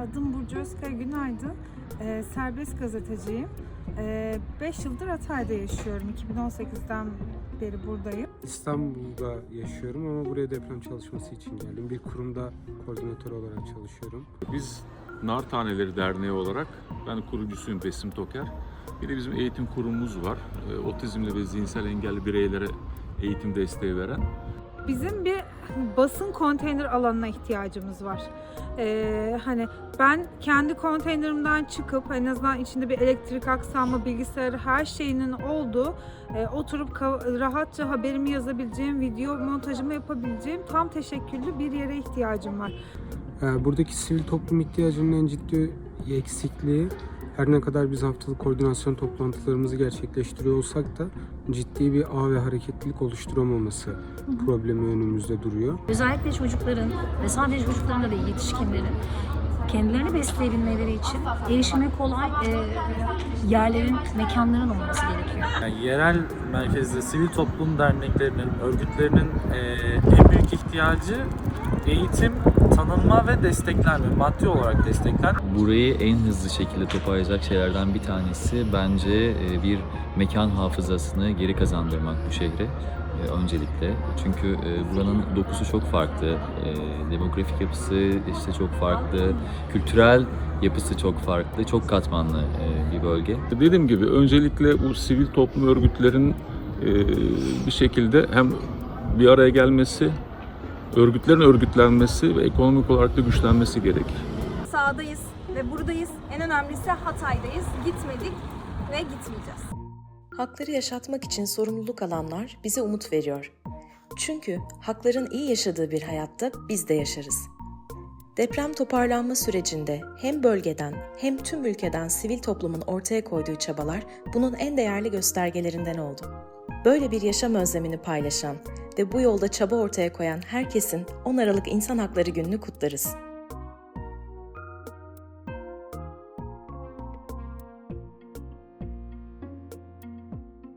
Adım Burcu Özkaya Günaydın. Ee, serbest gazeteciyim. 5 yıldır Hatay'da yaşıyorum. 2018'den beri buradayım. İstanbul'da yaşıyorum ama buraya deprem çalışması için geldim. Bir kurumda koordinatör olarak çalışıyorum. Biz Nar Taneleri Derneği olarak, ben kurucusuyum Besim Toker. Bir de bizim eğitim kurumumuz var. Ee, Otizmli ve zihinsel engelli bireylere eğitim desteği veren. Bizim bir basın konteyner alanına ihtiyacımız var. Ee, hani ben kendi konteynerimden çıkıp en azından içinde bir elektrik aksamı, bilgisayarı her şeyinin olduğu, e, oturup rahatça haberimi yazabileceğim, video montajımı yapabileceğim tam teşekküllü bir yere ihtiyacım var. Ee, Buradaki sivil toplum ihtiyacının en ciddi eksikliği her ne kadar biz haftalık koordinasyon toplantılarımızı gerçekleştiriyor olsak da ciddi bir ağ ve hareketlilik oluşturamaması problemi önümüzde duruyor. Özellikle çocukların ve sadece çocukların da değil yetişkinlerin kendilerini besleyebilmeleri için erişimi kolay e, yerlerin, mekanların olması gerekiyor. Yani yerel merkezde sivil toplum derneklerinin, örgütlerinin eee, en büyük ihtiyacı eğitim, tanınma ve desteklenme, maddi olarak desteklenme. Burayı en hızlı şekilde toparlayacak şeylerden bir tanesi bence e, bir mekan hafızasını geri kazandırmak bu şehre e, öncelikle. Çünkü e, buranın dokusu çok farklı, demografik yapısı işte çok farklı, kültürel yapısı çok farklı, çok katmanlı bir bölge. Dediğim gibi öncelikle bu sivil toplum örgütlerin bir şekilde hem bir araya gelmesi, örgütlerin örgütlenmesi ve ekonomik olarak da güçlenmesi gerekir. sahadayız ve buradayız. En önemlisi Hatay'dayız. Gitmedik ve gitmeyeceğiz. Hakları yaşatmak için sorumluluk alanlar bize umut veriyor. Çünkü hakların iyi yaşadığı bir hayatta biz de yaşarız. Deprem toparlanma sürecinde hem bölgeden hem tüm ülkeden sivil toplumun ortaya koyduğu çabalar bunun en değerli göstergelerinden oldu. Böyle bir yaşam özlemini paylaşan ve bu yolda çaba ortaya koyan herkesin 10 Aralık İnsan Hakları Günü'nü kutlarız.